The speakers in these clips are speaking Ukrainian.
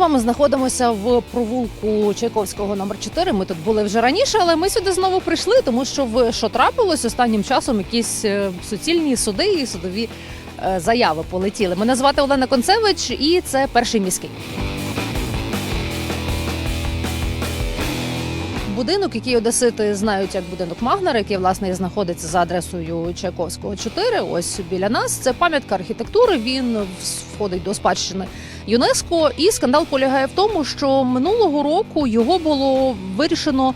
вами знаходимося в провулку Чайковського номер 4. Ми тут були вже раніше, але ми сюди знову прийшли, тому що в що трапилось останнім часом якісь е, суцільні суди і судові е, заяви полетіли. Мене звати Олена Концевич, і це перший міський. Будинок, який одесити знають як будинок Магнера, який власне знаходиться за адресою Чайковського 4, ось біля нас. Це пам'ятка архітектури. Він входить до спадщини ЮНЕСКО. І скандал полягає в тому, що минулого року його було вирішено.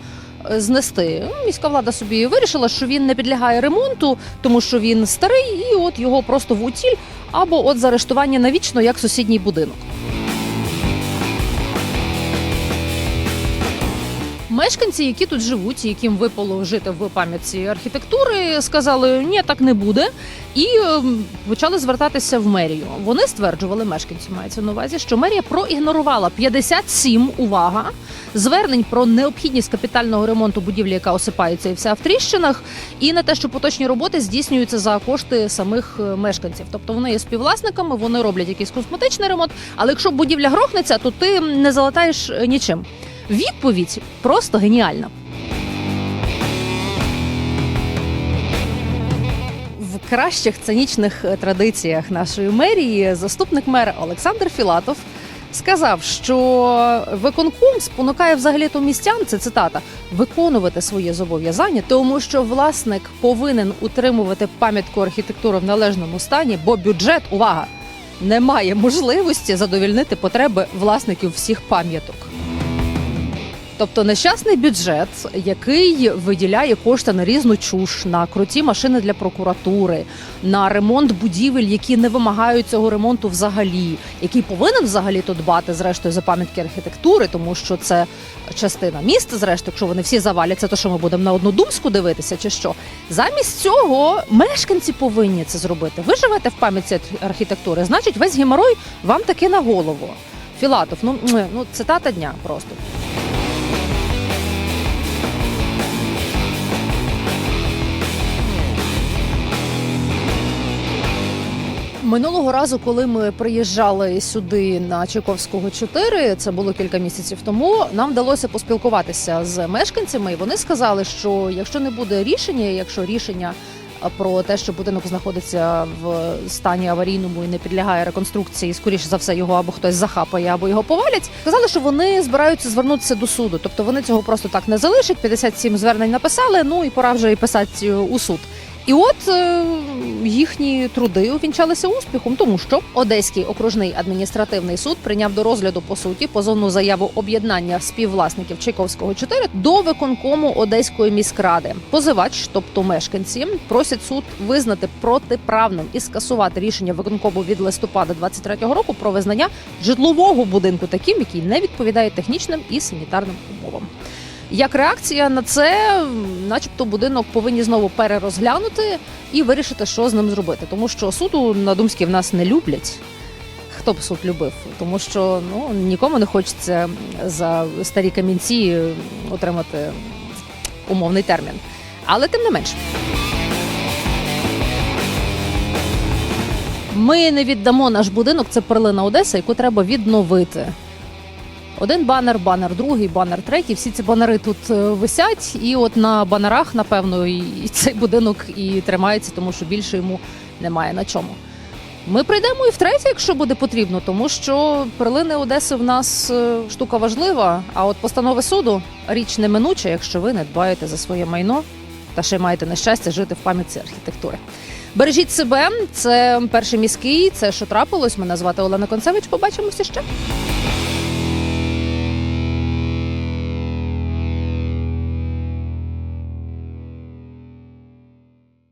е, Знести Ну, міська влада собі вирішила, що він не підлягає ремонту, тому що він старий, і от його просто в утіль або от заарештування навічно як сусідній будинок. Мешканці, які тут живуть, яким випало жити в пам'ятці архітектури, сказали, ні, так не буде, і ем, почали звертатися в мерію. Вони стверджували, мешканці мається на увазі, що мерія проігнорувала 57 увага звернень про необхідність капітального ремонту будівлі, яка осипається і вся в тріщинах, і на те, що поточні роботи здійснюються за кошти самих е, мешканців. Тобто вони є співвласниками, вони роблять якийсь косметичний ремонт. Але якщо будівля грохнеться, то ти не залатаєш е, нічим. Відповідь просто геніальна. В кращих цинічних е, традиціях нашої мерії заступник мера Олександр Філатов сказав, що виконком спонукає взагалі то містян, це цитата, виконувати свої зобов'язання, тому що власник повинен утримувати пам'ятку архітектури в належному стані, бо бюджет, увага, не має можливості задовільнити потреби власників всіх пам'яток. Тобто нещасний бюджет, який виділяє кошти на різну чуш, на круті машини для прокуратури, на ремонт будівель, які не вимагають цього ремонту взагалі, який повинен взагалі то дбати зрештою за пам'ятки архітектури, тому що це частина міста. Зрештою, якщо вони всі заваляться, то що ми будемо на однодумську дивитися, чи що? Замість цього мешканці повинні це зробити. Ви живете в пам'ятці архітектури, значить, весь геморой вам таки на голову. Філатов, ну, ну цитата дня просто. Минулого разу, коли ми приїжджали сюди на Чайковського 4, це було кілька місяців тому. Нам вдалося поспілкуватися з мешканцями, і вони сказали, що якщо не буде рішення, якщо рішення про те, що будинок знаходиться в стані аварійному і не підлягає реконструкції, скоріше за все його або хтось захапає, або його повалять. Сказали, що вони збираються звернутися до суду, тобто вони цього просто так не залишать. 57 звернень написали. Ну і пора вже і писати е, у суд. І от е, їхні труди увінчалися успіхом, тому що Одеський окружний адміністративний суд прийняв до розгляду по суті позовну заяву об'єднання співвласників Чайковського 4 до виконкому Одеської міськради. Позивач, тобто мешканці, просять суд визнати протиправним і скасувати рішення виконкому від листопада 23-го року про визнання житлового будинку таким, який не відповідає технічним і санітарним умовам. Як реакція на це, начебто, будинок повинні знову перерозглянути і вирішити, що з ним зробити. Тому що суду на Думській в нас не люблять. Хто б суд любив? Тому що ну нікому не хочеться за старі камінці отримати умовний термін. Але тим не менш. Ми не віддамо наш будинок, це перлина Одеса, яку треба відновити. Один банер, банер, другий, банер, третій. Всі ці банери тут е, висять, і от на банерах, напевно, і цей будинок і тримається, тому що більше йому немає на чому. Ми прийдемо і втретє, якщо буде потрібно, тому що перлини Одеси в нас е, штука важлива. А от постанови суду річ неминуча, якщо ви не дбаєте за своє майно та ще маєте нещастя жити в пам'ятці архітектури. Бережіть себе, це перший міський, це що трапилось. Мене звати Олена Концевич. Побачимося ще.